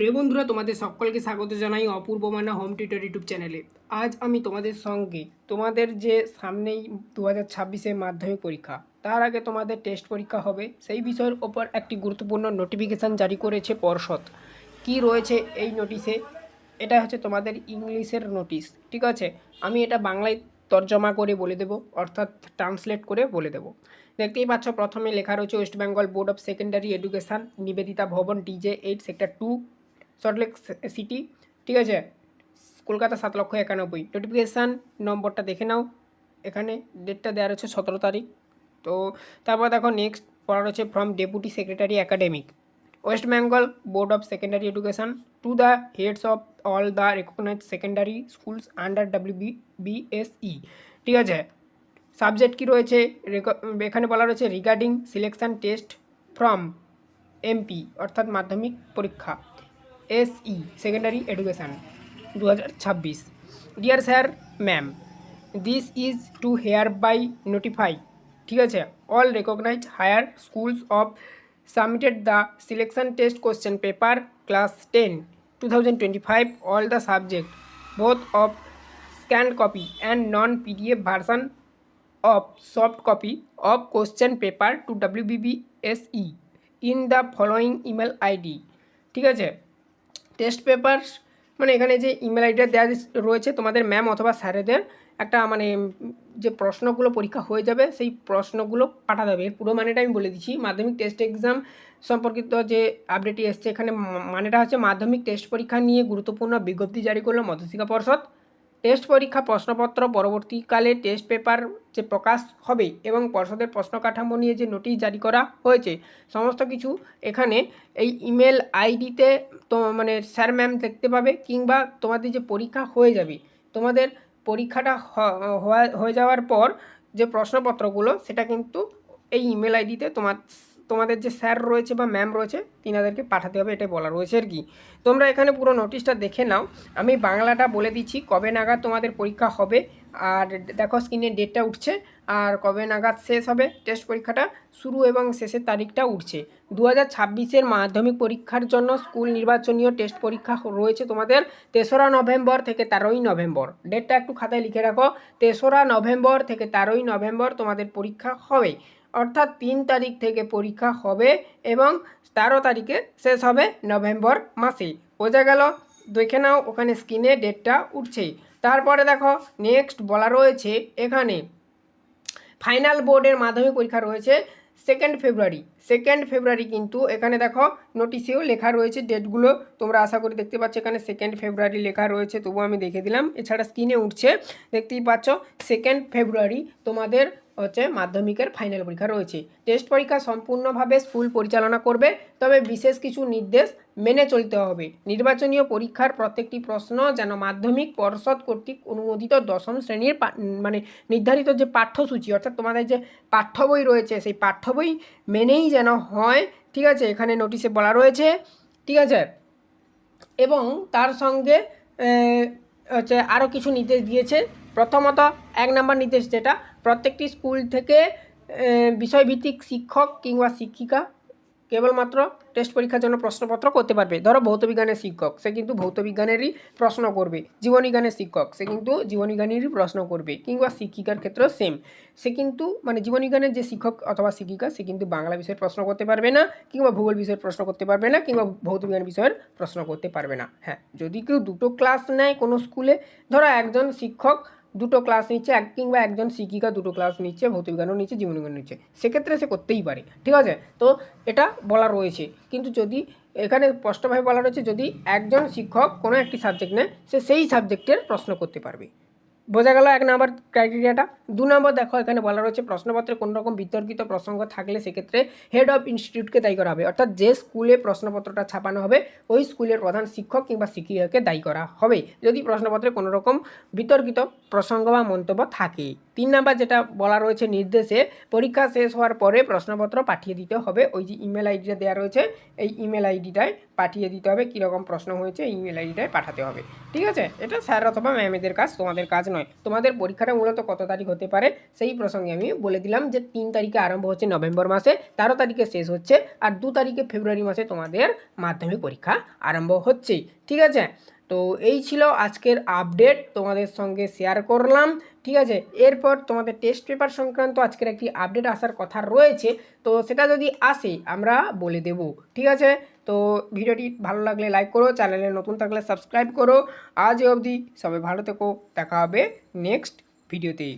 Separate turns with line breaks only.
প্রিয় বন্ধুরা, তোমাদের সকলকে স্বাগত জানাই Apurba Manna home tutor YouTube চ্যানেলে। আজ আমি তোমাদের সঙ্গে তোমাদের যে সামনেই দু হাজার ছাব্বিশে মাধ্যমিক পরীক্ষা, তার আগে তোমাদের টেস্ট পরীক্ষা হবে। সেই বিষয়ের ওপর একটি গুরুত্বপূর্ণ নোটিফিকেশান জারি করেছে পর্ষদ। কি রয়েছে এই নোটিশে এটা হচ্ছে তোমাদের ইংলিশের নোটিশ ঠিক আছে? আমি এটা বাংলায় তর্জমা করে বলে দেবো, অর্থাৎ ট্রান্সলেট করে বলে দেবো। দেখতেই পাচ্ছ, প্রথমে লেখা রয়েছে West Bengal Board of Secondary Education Nivedita Bhavan DJ eight sector two Salt Lake city ঠিক আছে? কলকাতা সাত লক্ষ একানব্বই। নোটিফিকেশান নম্বরটা দেখে নাও। এখানে ডেটটা দেওয়া রয়েছে সতেরো তারিখ। তো তারপর দেখো নেক্সট পড়া রয়েছে from deputy secretary academic West Bengal Board of Secondary Education to the heads of all the recognise secondary schools under W B BSE ঠিক আছে? সাবজেক্ট কি রয়েছে? এখানে বলা রয়েছে regarding selection test from MP অর্থাৎ মাধ্যমিক পরীক্ষা। এসই সেকেন্ডারি এডুকেশান দু হাজার ছাব্বিশ। Dear sir ma'am this is to hereby notify ঠিক আছে? All recognise higher schools of submitted the selection test question paper class ten two thousand twenty five all the subject both of scanned copy and non-PDF version of soft copy of question paper to WBBSE in the following email ID ঠিক আছে? Test paper মানে এখানে যে email আইডিটা দেওয়া রয়েছে তোমাদের ma'am অথবা স্যারেদের, একটা মানে যে প্রশ্নগুলো পরীক্ষা হয়ে যাবে, সেই প্রশ্নগুলো পাঠাতে হবে। এর পুরো মানেটা আমি বলে দিচ্ছি। মাধ্যমিক টেস্ট এক্সাম সম্পর্কিত যে আপডেটটি এসছে, এখানে মানেটা হচ্ছে মাধ্যমিক টেস্ট পরীক্ষা নিয়ে গুরুত্বপূর্ণ বিজ্ঞপ্তি জারি করল মধ্যশিক্ষা পর্ষদ। টেস্ট পরীক্ষা প্রশ্নপত্র পরবর্তীকালে টেস্ট পেপার যে প্রকাশ হবে এবং পর্ষদের প্রশ্ন কাঠামো নিয়ে যে নোটিশ জারি করা হয়েছে, সমস্ত কিছু এখানে এই ইমেল আইডিতে তো মানে স্যার ম্যাম দেখতে পাবে কিংবা তোমাদের যে পরীক্ষা হয়ে যাবে, তোমাদের পরীক্ষাটা হয়ে যাওয়ার পর যে প্রশ্নপত্রগুলো, সেটা কিন্তু এই ইমেল আইডিতে তোমার তোমাদের যে স্যার রয়েছে বা ম্যাম রয়েছে, তিনাদেরকে পাঠাতে হবে, এটাই বলা রয়েছে আর কি। তোমরা এখানে পুরো নোটিশটা দেখে নাও। আমি বাংলাটা বলে দিচ্ছি, কবে নাগাদ তোমাদের পরীক্ষা হবে, আর দেখো স্ক্রিনে ডেটটা উঠছে, আর কবে নাগাদ শেষ হবে টেস্ট পরীক্ষাটা শুরু এবং শেষের তারিখটা উঠছে। দু হাজার মাধ্যমিক পরীক্ষার জন্য স্কুল নির্বাচনীয় টেস্ট পরীক্ষা রয়েছে তোমাদের তেসরা নভেম্বর থেকে তেরোই নভেম্বর। ডেটটা একটু খাতায় লিখে রাখো। তেসরা নভেম্বর থেকে তেরোই নভেম্বর তোমাদের পরীক্ষা হবে। অর্থাৎ তিন তারিখ থেকে পরীক্ষা হবে এবং তেরো তারিখে শেষ হবে নভেম্বর মাসে বোঝা গেল? দেখে নাও, ওখানে স্ক্রিনে ডেটটা উঠছে তারপরে দেখো নেক্সট বলা রয়েছে এখানে। ফাইনাল বোর্ডের মাধ্যমিক পরীক্ষা রয়েছে সেকেন্ড ফেব্রুয়ারি সেকেন্ড ফেব্রুয়ারি কিন্তু এখানে দেখো নোটিশেও লেখা রয়েছে ডেটগুলো তোমরা আশা করি দেখতে পাচ্ছ, এখানে সেকেন্ড ফেব্রুয়ারি লেখা রয়েছে তবু আমি দেখে দিলাম। এছাড়া স্ক্রিনে উঠছে। দেখতেই পাচ্ছ সেকেন্ড ফেব্রুয়ারি তোমাদের হচ্ছে মাধ্যমিকের ফাইনাল পরীক্ষা রয়েছে। টেস্ট পরীক্ষা সম্পূর্ণভাবে স্কুল পরিচালনা করবে, তবে বিশেষ কিছু নির্দেশ মেনে চলতে হবে। নির্বাচনীয় পরীক্ষার প্রত্যেকটি প্রশ্ন যেন মাধ্যমিক পর্ষদ কর্তৃক অনুমোদিত দশম শ্রেণির মানে নির্ধারিত যে পাঠ্যসূচি, অর্থাৎ তোমাদের যে পাঠ্য বই রয়েছে, সেই পাঠ্য বই মেনেই যেন হয়, ঠিক আছে? এখানে নোটিশে বলা রয়েছে, ঠিক আছে? এবং তার সঙ্গে হচ্ছে আরও কিছু নির্দেশ দিয়েছে। প্রথমত এক নম্বর নির্দেশ যেটা, প্রত্যেকটি স্কুল থেকে বিষয়ভিত্তিক শিক্ষক কিংবা শিক্ষিকা কেবলমাত্র টেস্ট পরীক্ষার জন্য প্রশ্নপত্র করতে পারবে। ধরো ভৌতবিজ্ঞানের শিক্ষক, সে কিন্তু ভৌতবিজ্ঞানেরই প্রশ্ন করবে। জীবনবিজ্ঞানের শিক্ষক, সে কিন্তু জীবনবিজ্ঞানেরই প্রশ্ন করবে। কিংবা শিক্ষিকার ক্ষেত্রেও সেম সে কিন্তু মানে জীবনবিজ্ঞানের যে শিক্ষক অথবা শিক্ষিকা, সে কিন্তু বাংলা বিষয়ের প্রশ্ন করতে পারবে না, কিংবা ভূগোল বিষয়ের প্রশ্ন করতে পারবে না, কিংবা ভৌতবিজ্ঞান বিষয়ের প্রশ্ন করতে পারবে না। হ্যাঁ যদি কেউ দুটো ক্লাস নেয় কোনো স্কুলে ধরো একজন শিক্ষক দুটো ক্লাস নিচ্ছে, এক কিংবা একজন শিক্ষিকা দুটো ক্লাস নিচ্ছে ভৌতবিজ্ঞানও নিচ্ছে জীবনবিজ্ঞান নিচ্ছে। সেক্ষেত্রে সে করতেই পারে। ঠিক আছে? তো এটা বলা রয়েছে। কিন্তু যদি এখানে স্পষ্টভাবে বলা রয়েছে, যদি একজন শিক্ষক কোনো একটি সাবজেক্ট নেয়, সে সেই সাবজেক্টের প্রশ্ন করতে পারবে। বোঝা গেল এক নম্বর ক্রাইটেরিয়াটা দু নম্বর দেখো, এখানে বলা রয়েছে প্রশ্নপত্রে কোনো রকম বিতর্কিত প্রসঙ্গ থাকলে সেক্ষেত্রে হেড অফ ইনস্টিটিউটকে দায়ী করা হবে। অর্থাৎ যে স্কুলে প্রশ্নপত্রটা ছাপানো হবে, ওই স্কুলের প্রধান শিক্ষক কিংবা শিক্ষিকাকে দায়ী করা হবে, যদি প্রশ্নপত্রে কোনো রকম বিতর্কিত প্রসঙ্গ বা মন্তব্য থাকে। তিন নাম্বার যেটা বলা রয়েছে নির্দেশে, পরীক্ষা শেষ হওয়ার পরে প্রশ্নপত্র পাঠিয়ে দিতে হবে। ওই যে ইমেল আইডিটা দেওয়া রয়েছে, এই ইমেল আইডিটায় পাঠিয়ে দিতে হবে কীরকম প্রশ্ন হয়েছে ইমেল আইডিটায় পাঠাতে হবে। ঠিক আছে? এটা স্যার অথবা ম্যামেদের কাজ, তোমাদের কাজ নয়। তোমাদের পরীক্ষাটা মূলত কত তারিখ হতে পারে, সেই প্রসঙ্গে আমি বলে দিলাম যে তিন তারিখে আরম্ভ হচ্ছে নভেম্বর মাসে, তেরো তারিখে শেষ হচ্ছে, আর দু তারিখে ফেব্রুয়ারি মাসে তোমাদের মাধ্যমিক পরীক্ষা আরম্ভ হচ্ছেই। ঠিক আছে? তো এই ছিল আজকের আপডেট তোমাদের সঙ্গে শেয়ার করলাম, ঠিক আছে? এরপর তোমাদের টেস্ট পেপার সংক্রান্ত আজকের একটি আপডেট আসার কথা রয়েছে, তো সেটা যদি আসে, আমরা বলে দেব, ঠিক আছে? তো ভিডিওটি ভালো লাগলে লাইক করো চ্যানেলে নতুন থাকলে সাবস্ক্রাইব করো। আজ অবধি সবাই ভালো থেকো, দেখা হবে নেক্সট ভিডিওতে